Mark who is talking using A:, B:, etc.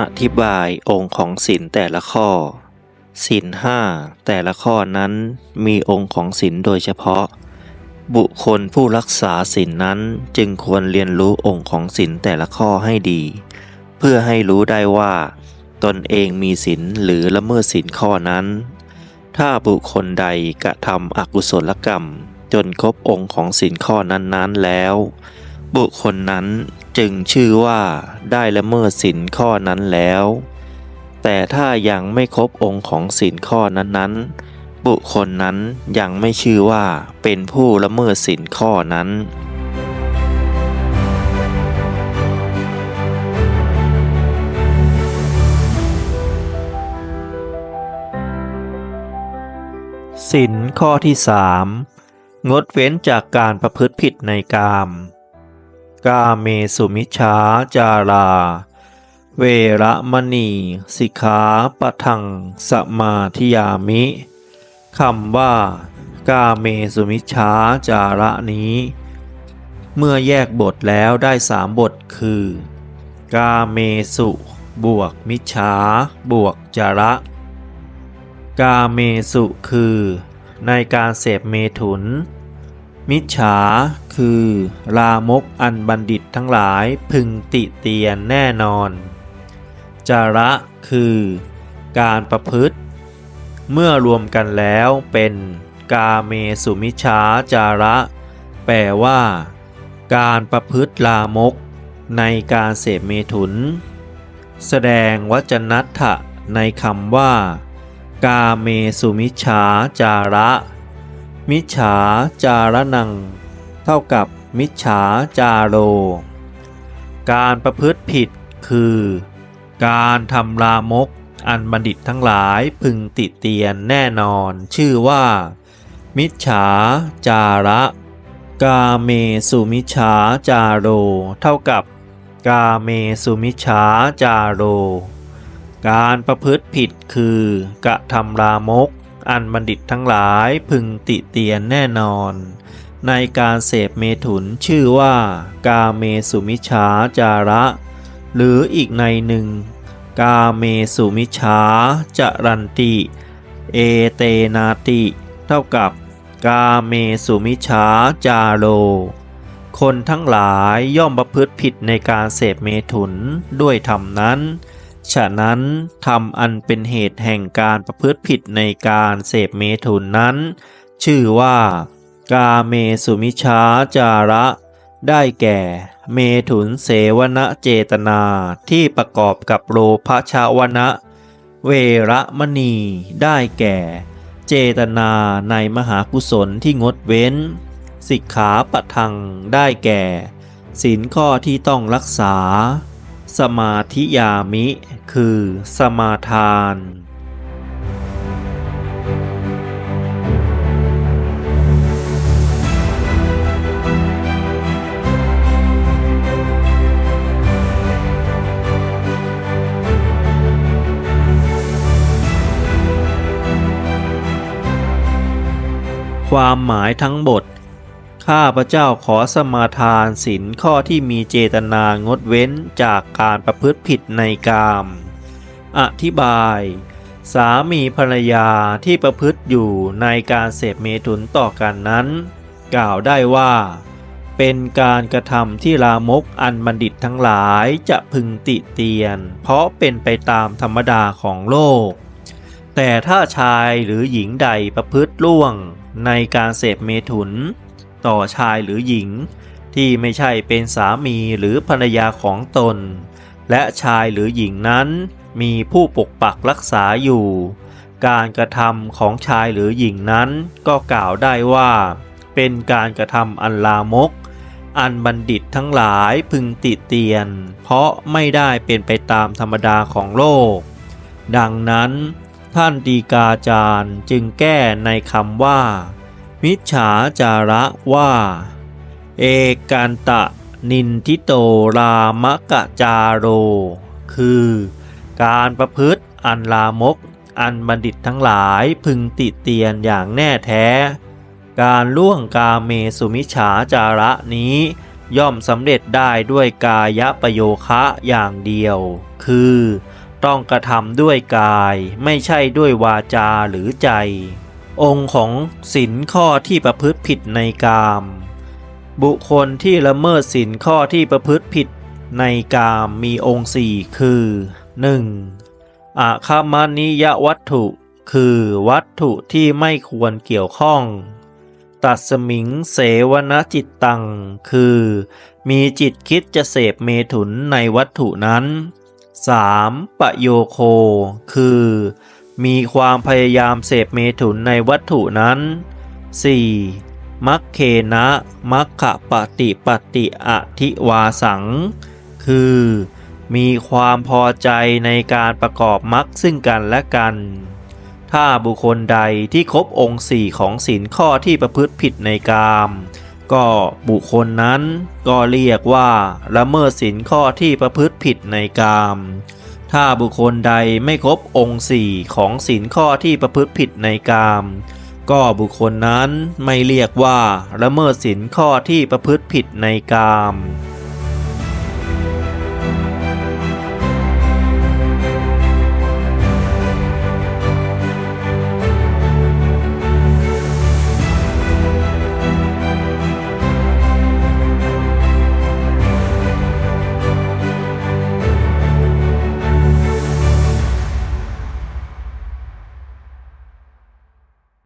A: อธิบายองค์ของศีลแต่ละข้อศีลห้าแต่ละข้อนั้นมีองค์ของศีลโดยเฉพาะ บุคคลผู้รักษาศีลนั้นจึงควรเรียนรู้องค์ของศีลแต่ละข้อให้ดี เพื่อให้รู้ได้ว่า ตนเองมีศีลหรือละเมิดศีลข้อนั้น ถ้าบุคคลใดกระทำอกุศลกรรม จนครบองค์ของศีลข้อนั้นๆแล้ว บุคคลนั้น จึงชื่อว่าได้ละเมิดศีลข้อนั้นแล้ว แต่ถ้ายังไม่ครบองค์ของศีลข้อนั้นๆ บุคคลนั้นยังไม่ชื่อว่าเป็นผู้ละเมิดศีลข้อนั้นสินข้อที่สามงดเว้นจากการประพฤติผิดในกาม กาเมสุมิชฌาจารา เวระมณีสิกขาปะทังสมาธิยามิคำว่ากาเมสุมิชฌาจาระนี้ เมื่อแยกบทแล้วได้สามบทคือ กาเมสุบวกมิชฌาบวกจาระ กาเมสุคือ ในการเสพเมถุน มิจฉาคือ ลามกอันบัณฑิตทั้งหลายพึงติเตียนแน่นอน จาระคือ การประพฤติ เมื่อรวมกันแล้วเป็น กาเมสุมิจฉาจาระ แปลว่า การประพฤติลามก ในการเสพเมถุน แสดงวจนัตถะในคำว่า กาเมสุมิชาจาระ มิจฉาจารนัง เท่ากับมิจฉาจาโร การประพฤติผิดคือ การทำลามกอันบัณฑิตทั้งหลายพึงติเตียนแน่นอน ชื่อว่า มิจฉาจาระ กาเมสุมิชาจาโร เท่ากับ กาเมสุมิชาจาโร การประพฤติผิดคือกระทำลามก อันบัณฑิตทั้งหลายพึงติเตียนแน่นอน ในการเสพเมถุนชื่อว่า กาเมสุมิชาจาระ หรืออีกในหนึ่ง กาเมสุมิชาจรันติ เอเตนาติ เท่ากับ กาเมสุมิชาจาโรคนทั้งหลายย่อมประพฤติผิดในการเสพเมถุนด้วยธรรมนั้น ฉะนั้นธรรมอันเป็นเหตุแห่งการประพฤติผิดในการเสพเมถุนนั้น ชื่อว่า กาเมสุมิชาจาระ ได้แก่ เมถุนเสวนเจตนาที่ประกอบกับโลภชาวนะเวระมณีได้แก่ เจตนาในมหากุศลที่งดเว้น สิกขาปะทังได้แก่ศีลข้อที่ต้องรักษา สมาธิยามิ คือสมาทาน ความหมายทั้งบท ข้าพระเจ้าขอสมาทานศีลข้อที่มีเจตนางดเว้นจากการประพฤติผิดในกาม อธิบาย สามีภรรยาที่ประพฤติอยู่ในการเสพเมถุนต่อกันนั้น กล่าวได้ว่า เป็นการกระทำที่ลามกอันบัณฑิตทั้งหลายจะพึงติเตียน เพราะเป็นไปตามธรรมดาของโลก แต่ถ้าชายหรือหญิงใดประพฤติล่วงในการเสพเมถุน ต่อชายหรือหญิง ที่ไม่ใช่เป็นสามีหรือภรรยาของตน และชายหรือหญิงนั้น มีผู้ปกปักรักษาอยู่ การกระทำของชายหรือหญิงนั้นก็กล่าวได้ว่า เป็นการกระทำอันลามก อันบัณฑิตทั้งหลายพึงติเตียน เพราะไม่ได้เป็นไปตามธรรมดาของโลก ดังนั้นท่านดีกาจารย์จึงแก้ในคำว่า มิจฉาจาระว่า เอกันตะนินทิโตรามกะจาโร คือ การประพฤติอันลามก อันบัณฑิตทั้งหลายพึงติเตียนอย่างแน่แท้ การล่วงกาเมสุมิฉาจาระนี้ย่อมสำเร็จได้ด้วยกายประโยคะอย่างเดียว คือ ต้องกระทำด้วยกายไม่ใช่ด้วยวาจาหรือใจ องค์ของศีลข้อที่ประพฤติผิดในกาม บุคคลที่ละเมิดศีลข้อที่ประพฤติผิดในกามมีองค์สี่คือ 1. อาคามานิยวัตถุ คือวัตถุที่ไม่ควรเกี่ยวข้อง ตัดสมิงเสวนจิตตัง คือ มีจิตคิดจะเสพเมถุนในวัตถุนั้น 3. ปะโยโค คือ มีความพยายามเสพเมถุนในวัตถุนั้น 4. มัคเคนะมัคคะปฏิปฏิอธิวาสัง คือ มีความพอใจในการประกอบมรรคซึ่งกันและกัน ถ้าบุคคลใดที่ครบองค์สี่ของศีลข้อที่ประพฤติผิดในกามก็บุคคลนั้นก็เรียกว่าละเมิดศีลข้อที่ประพฤติผิดในกาม ถ้าบุคคลใดไม่ครบองค์สี่ของศีลข้อที่ประพฤติผิดในกาม ก็บุคคลนั้นไม่เรียกว่าละเมิดศีลข้อที่ประพฤติผิดในกาม